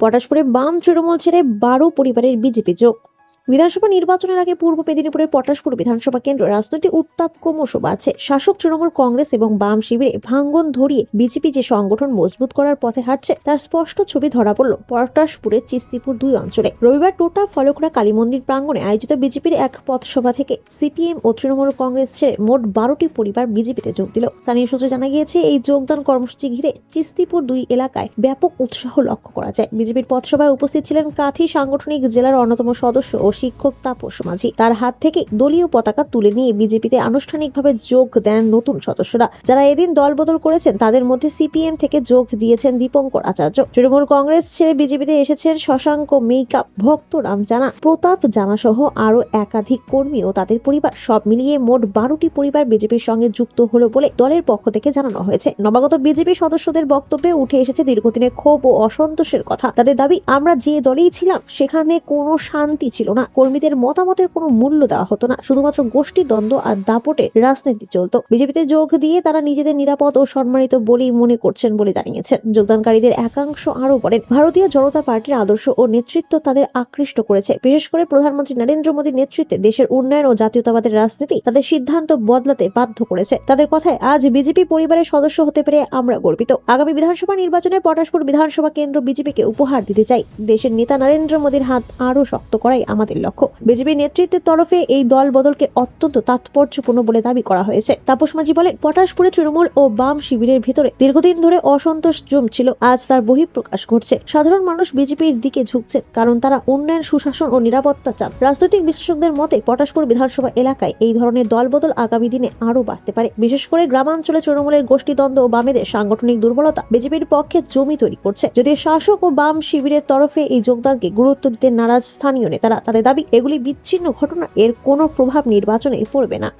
পটাশপুরে বাম তৃণমূল ছেড়ে বারো পরিবারের বিজেপি যোগ। বিধানসভা নির্বাচনের আগে পূর্ব মেদিনীপুরের পটাশপুর বিধানসভা কেন্দ্র রাজনৈতিক উত্তাপ ক্রমশ বাড়ছে। শাসক তৃণমূল কংগ্রেস এবং বাম শিবিরে ভাঙ্গন ধরিয়ে বিজেপি যে সংগঠন মজবুত করার পথে হাঁটছে, তার স্পষ্ট ছবি ধরা পড়ল পটাশপুরের চিস্তিপুর দুই অঞ্চলে। রবিবার টোটা ফলকরা কালী মন্দির প্রাঙ্গণে আয়োজিত বিজেপির এক পথসভা থেকে সিপিএম ও তৃণমূল কংগ্রেস ছেড়ে মোট বারোটি পরিবার বিজেপিতে যোগ দিল। স্থানীয় সূত্রে জানা গিয়েছে, এই যোগদান কর্মসূচি ঘিরে চিস্তিপুর দুই এলাকায় ব্যাপক উৎসাহ লক্ষ্য করা যায়। বিজেপির পথসভায় উপস্থিত ছিলেন কাথি সাংগঠনিক জেলার অন্যতম সদস্য ও শিক্ষক তাপস মাঝি তার হাত থেকে দলীয় পতাকা তুলে নিয়ে বিজেপিতে আনুষ্ঠানিকভাবে যোগ দেন নতুন সদস্যরা। যারা এদিন দলবদল করেছেন, তাদের মধ্যে সিপিএম থেকে যোগ দিয়েছেন দীপঙ্কর আচার্য। তৃণমূল কংগ্রেস ছেড়ে বিজেপিতে এসেছেন শশাঙ্ক মেইকাপ ভক্তরাম জানা প্রতাপ জানা সহ আরও একাধিক কর্মী ও তাদের পরিবার। সব মিলিয়ে মোট বারোটি পরিবার বিজেপির সঙ্গে যুক্ত হলো বলে দলের পক্ষ থেকে জানানো হয়েছে। নবাগত বিজেপি সদস্যদের বক্তব্যে উঠে এসেছে দীর্ঘদিনের ক্ষোভ ও অসন্তোষের কথা। তাদের দাবি, আমরা যে দলেই ছিলাম, সেখানে কোনো শান্তি ছিল না। কর্মীদের মতামতের কোনো মূল্য দেওয়া হতো না। শুধুমাত্র গোষ্ঠী, দ্বন্দ্ব আর দাপটে রাজনীতি চলতো। বিজেপিতে যোগ দিয়ে তারা নিজেদের নিরাপদ ও সম্মানিত বলেই মনে করছেন বলে জানিয়েছেন। যোগদানকারীদের একাংশ আরও বলেন, ভারতীয় জনতা পার্টির আদর্শ ও নেতৃত্ব তাদের আকৃষ্ট করেছে। বিশেষ করে প্রধানমন্ত্রী নরেন্দ্র মোদীর নেতৃত্বে দেশের উন্নয়ন ও জাতীয়তাবাদের রাজনীতি তাদের সিদ্ধান্ত বদলাতে বাধ্য করেছে। তাদের কথায় আজ বিজেপি পরিবারের সদস্য হতে পেরে আমরা গর্বিত। আগামী বিধানসভা নির্বাচনে পটাশপুর বিধানসভা কেন্দ্র বিজেপিকে উপহার দিতে চাই। দেশের নেতা নরেন্দ্র মোদীর হাত আরও শক্ত করাই আমাদের লক্ষ্য। বিজেপি নেতৃত্বের তরফে এই দল বদলকে অত্যন্ত তাৎপর্যপূর্ণ বলে দাবি করা হয়েছে। তাপস মাঝি বলেন, পটাশপুরে তৃণমূল ও বাম শিবিরের ভিতরে দীর্ঘদিন ধরে অসন্তোষ জমছিল। আজ তার বহিঃপ্রকাশ ঘটছে। সাধারণ মানুষ বিজেপির দিকে ঝুঁকছে, কারণ তারা উন্নয়ন, সুশাসন ও নিরাপত্তা চান। রাজনৈতিক বিশ্লেষকদের মতে, পটাশপুর বিধানসভা এলাকায় এই ধরনের দলবদল আগামী দিনে আরও বাড়তে পারে। বিশেষ করে গ্রামাঞ্চলে তৃণমূলের গোষ্ঠীদ্বন্দ্ব ও বামেদের সাংগঠনিক দুর্বলতা বিজেপির পক্ষে জমি তৈরি করছে। যদি শাসক ও বাম শিবিরের তরফে এই যোগদানকে গুরুত্ব দিতে নারাজ স্থানীয় নেতারা তাদের দাবি এগুলি বিচ্ছিন্ন ঘটনা। এর কোনো প্রভাব নির্বাচনে পড়বে না।